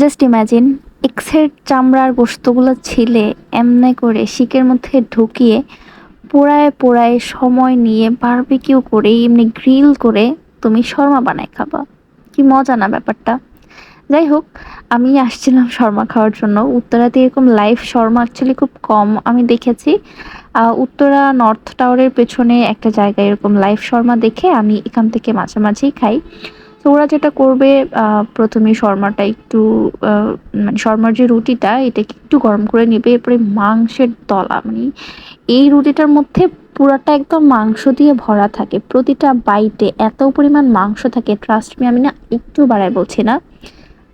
Just imagine এক্সের চামড়ার গোস্তগুলো ছিলে এমনি করে শিকের মধ্যে ঢুকিয়ে পোড়ায় পোড়ায় সময় নিয়ে বারবিকিউ করে এমনি গ্রিল করে তুমি শর্মা বানায় খাবা। কি মজা না ব্যাপারটা? যাই হোক, আমি আসছিলাম শর্মা খাওয়ার জন্য। উত্তরাতে এরকম লাইভ শর্মা অ্যাকচুয়ালি খুব কম আমি দেখেছি। উত্তরা নর্থ টাওয়ারের পেছনে একটা জায়গায় এরকম লাইভ শর্মা দেখে আমি এখান থেকে মাঝে মাঝেই খাই। তো ওরা যেটা করবে প্রথমে শর্মাটা একটু মানে শর্মার যে রুটিটা, এটাকে একটু গরম করে নেবে, এরপরে মাংসের দলা মানে এই রুটিটার মধ্যে পুরাটা একদম মাংস দিয়ে ভরা থাকে। প্রতিটা বাইটে এত পরিমাণ মাংস থাকে ট্রাস্ট মি আমি না একটু বাড়ায় বলছি না।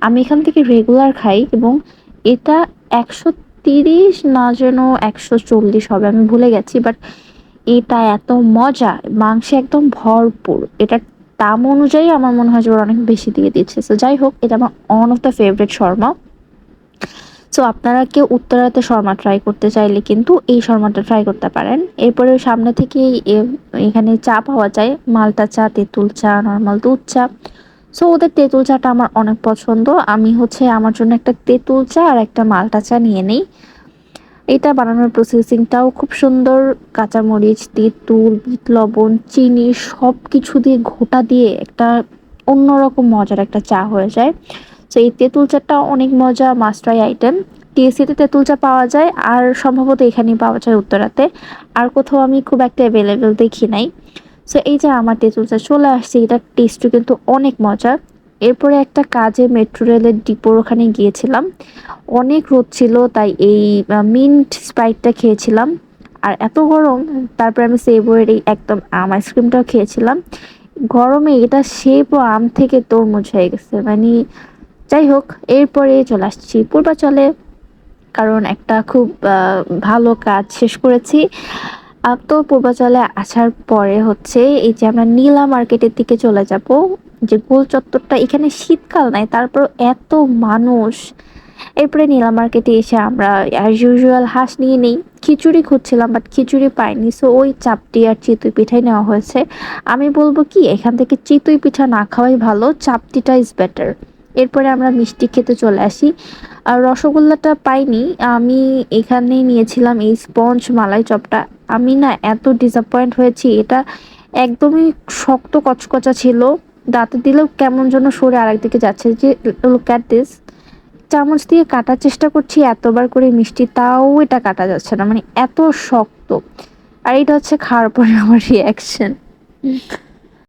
আমি এখান থেকে রেগুলার খাই এবং এটা একশো তিরিশ না যেন একশো চল্লিশ হবে, আমি ভুলে গেছি বাট এটা এত মজা, মাংসে একদম ভরপুর। এটার দাম অনুযায়ী আমার মনে হয় যে ওরা অনেক বেশি দিয়ে দিচ্ছে। তো যাই হোক, এটা আমার one of the favourite shawarma. So আপনারা কেউ উত্তরাতে শর্মা ট্রাই করতে চাইলে কিন্তু এই শর্মাটা ট্রাই করতে পারেন। এরপরে সামনে থেকে এখানে চা পাওয়া যায়। মালটা চা, তেঁতুল চা নর্মাল দুধ চা। সো ওদের তেঁতুল চাটা আমার অনেক পছন্দ। আমি হচ্ছে আমার জন্য একটা তেঁতুল চা আর একটা মালটা চা নিয়ে নিই। এটা বানানোর প্রসেসিংটাও খুব সুন্দর। কাঁচামরিচ তেঁতুল বিট, লবণ, চিনি সব কিছু দিয়ে ঘোটা দিয়ে একটা অন্যরকম মজার একটা চা হয়ে যায়। তো এই তেঁতুল চাটা অনেক মজা মাস্টাই আইটেম টিএসিতে তেঁতুল চা পাওয়া যায় আর সম্ভবত এখানেই পাওয়া যায় উত্তরাতে। আর কোথাও আমি খুব একটা অ্যাভেলেবেল দেখি নাই। সো এই যে আমার তেঁতুল চা চলে আসছে, এটার টেস্টও কিন্তু অনেক মজা। এরপরে একটা কাজে মেট্রো রেলের ডিপোর ওখানে গিয়েছিলাম। অনেক রোদ ছিল, তাই এই মিন্ট স্প্রাইটটা খেয়েছিলাম। আর এত গরম, তারপরে আমি সেভয়ের এই একদম আম আইসক্রিমটাও খেয়েছিলাম। গরমে এটা শেপ ও আম থেকে তরমুজ হয়ে গেছে। মানে যাই হোক, এরপরে চলে আসছি পূর্বাচলে। কারণ একটা খুব ভালো কাজ শেষ করেছি। তো পূর্বাচলে আসার পরে হচ্ছে এই যে আমরা নীলা মার্কেটের দিকে চলে যাব। যে গোল চত্বরটা এখানে শীতকাল নাই তারপর এত মানুষ। এরপরে নীলা মার্কেটে এসে আমরা অ্যাজ ইউজুয়াল হাঁস নিয়ে নেই, খিচুড়ি খুঁজছিলাম বাট খিচুড়ি পাইনি। সো ওই চাপটি আর চিতই পিঠাই নেওয়া হয়েছে। আমি বলব কি, এখান থেকে চিতই পিঠা না খাওয়াই ভালো চাপটিটা ইজ বেটার এরপরে আমরা মিষ্টি খেতে চলে আসি। আর রসগোল্লাটা পাইনি, আমি এখানেই নিয়েছিলাম এই স্পঞ্জ মালাই চপটা। আমি না এত ডিসঅ্যাপয়েন্ট হয়েছি, এটা একদমই শক্ত কচকচা ছিল। দাঁতে দিলেও কেমন যেন সরে আরেকদিকে যাচ্ছে। যে লুক অ্যাট দিস চামচ দিয়ে কাটার চেষ্টা করছি, এতবার করে মিষ্টি, তাও এটা কাটা যাচ্ছে না। মানে এত শক্ত। আর এটা হচ্ছে খাওয়ার পরে আমার রিয়াকশন